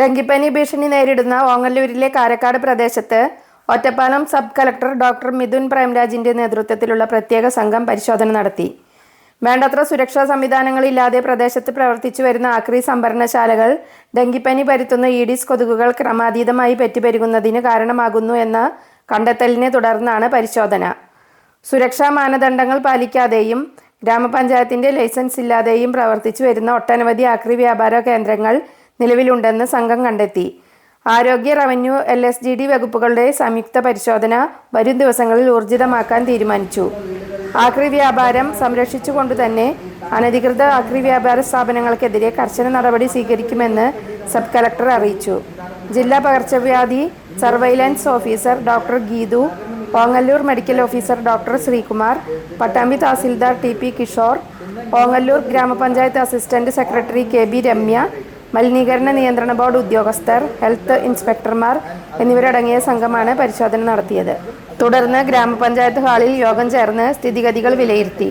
ഡെങ്കിപ്പനി ഭീഷണി നേരിടുന്ന ഓങ്ങല്ലൂരിലെ കാരക്കാട് പ്രദേശത്ത് Ottapalam sub collector doctor Mithun പ്രേംരാജിന്റെ നേതൃത്വത്തിലുള്ള പ്രത്യേക സംഘം പരിശോധന നടത്തി. വേണ്ടത്ര സുരക്ഷാ സംവിധാനങ്ങളില്ലാതെ പ്രദേശത്ത് പ്രവർത്തിച്ചു വരുന്ന ആക്രി സംഭരണശാലകൾ ഡെങ്കിപ്പനി പരത്തുന്ന ഈഡിസ് കൊതുകുകൾ ക്രമാതീതമായി പെറ്റുപെരുകുന്നതിന് കാരണമാകുന്നു എന്ന കണ്ടെത്തലിനെ തുടർന്നാണ് പരിശോധന. സുരക്ഷാ മാനദണ്ഡങ്ങൾ പാലിക്കാതെയും ഗ്രാമപഞ്ചായത്തിന്റെ ലൈസൻസ് ഇല്ലാതെയും പ്രവർത്തിച്ചു വരുന്ന ഒട്ടനവധി ആക്രി വ്യാപാര കേന്ദ്രങ്ങൾ നിലവിലുണ്ടെന്ന് സംഘം കണ്ടെത്തി. ആരോഗ്യ revenue L S G D വകുപ്പുകളുടെ സംയുക്ത പരിശോധന വരും ദിവസങ്ങളിൽ ഊർജിതമാക്കാൻ തീരുമാനിച്ചു. ആക്രി വ്യാപാരം സംരക്ഷിച്ചുകൊണ്ട് തന്നെ അനധികൃത ആക്രി വ്യാപാര സ്ഥാപനങ്ങൾക്കെതിരെ കർശന നടപടി സ്വീകരിക്കുമെന്ന് സബ് കലക്ടർ അറിയിച്ചു. ജില്ലാ പകർച്ചവ്യാധി surveillance officer doctor Geethu Ongallur medical officer doctor Sreekumar Pattambi tahsildar T P Kishore Ongallur grama panchayat assistant secretary K B Ramya മലിനീകരണ നിയന്ത്രണ ബോർഡ് ഉദ്യോഗസ്ഥർ ഹെൽത്ത് ഇൻസ്പെക്ടർമാർ എന്നിവരടങ്ങിയ സംഘമാണ് പരിശോധന നടത്തിയത്. തുടർന്ന് ഗ്രാമപഞ്ചായത്ത് ഹാളിൽ യോഗം ചേർന്ന് സ്ഥിതിഗതികൾ വിലയിരുത്തി.